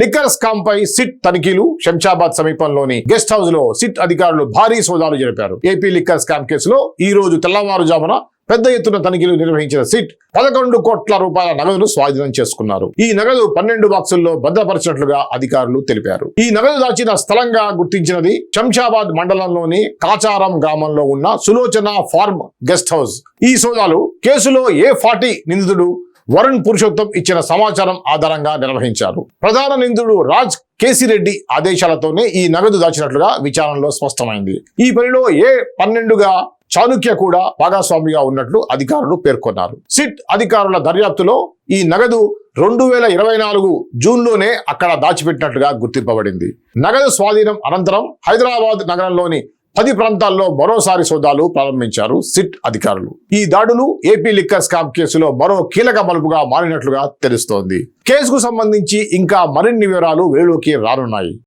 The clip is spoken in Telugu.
లిక్కర్ స్కామ్ పై సిట్ తనిఖీలు శంషాబాద్ సమీపంలోని గెస్ట్ హౌస్లో సిట్ అధికారులు భారీ సోదాలు జరిపారు. ఏపీ లిక్కర్ స్కామ్ కేసులో ఈ రోజు తెల్లవారుజామున పెద్ద ఎత్తున తనిఖీలు నిర్వహించిన సిట్ పదకొండు కోట్ల రూపాయల నగదును స్వాధీనం చేసుకున్నారు. ఈ నగదు పన్నెండు బాక్సుల్లో భద్రపరిచినట్లుగా అధికారులు తెలిపారు. ఈ నగదు దాచిన స్థలంగా గుర్తించినది శంషాబాద్ మండలంలోని కాచారం గ్రామంలో ఉన్న సులోచన ఫార్మ్ గెస్ట్ హౌస్ ఈ సోదాలు కేసులో ఏ ఫార్టీ నిందితుడు వరుణ్ పురుషోత్తం ఇచ్చిన సమాచారం ఆధారంగా నిర్వహించారు. ప్రధాన నిందుడు రాజ్ కేసిరెడ్డి ఆదేశాలతోనే ఈ నగదు దాచినట్లుగా విచారణలో స్పష్టమైంది. ఈ పనిలో ఏ పన్నెండుగా చాణుక్య కూడా భాగస్వామిగా ఉన్నట్లు అధికారులు పేర్కొన్నారు. సిట్ అధికారుల దర్యాప్తులో ఈ నగదు రెండు వేల ఇరవై నాలుగు జూన్లోనే అక్కడ దాచిపెట్టినట్లుగా గుర్తింపబడింది. నగదు స్వాధీనం అనంతరం హైదరాబాద్ నగరంలోని పది ప్రాంతాల్లో మరోసారి సోదాలు ప్రారంభించారు సిట్ అధికారులు. ఈ దాడులు ఏపీ లిక్కర్ స్కామ్ కేసులో మరో కీలక మలుపుగా మారినట్లుగా తెలుస్తోంది. కేసుకు సంబంధించి ఇంకా మరిన్ని వివరాలు వెలుగులోకి రానున్నాయి.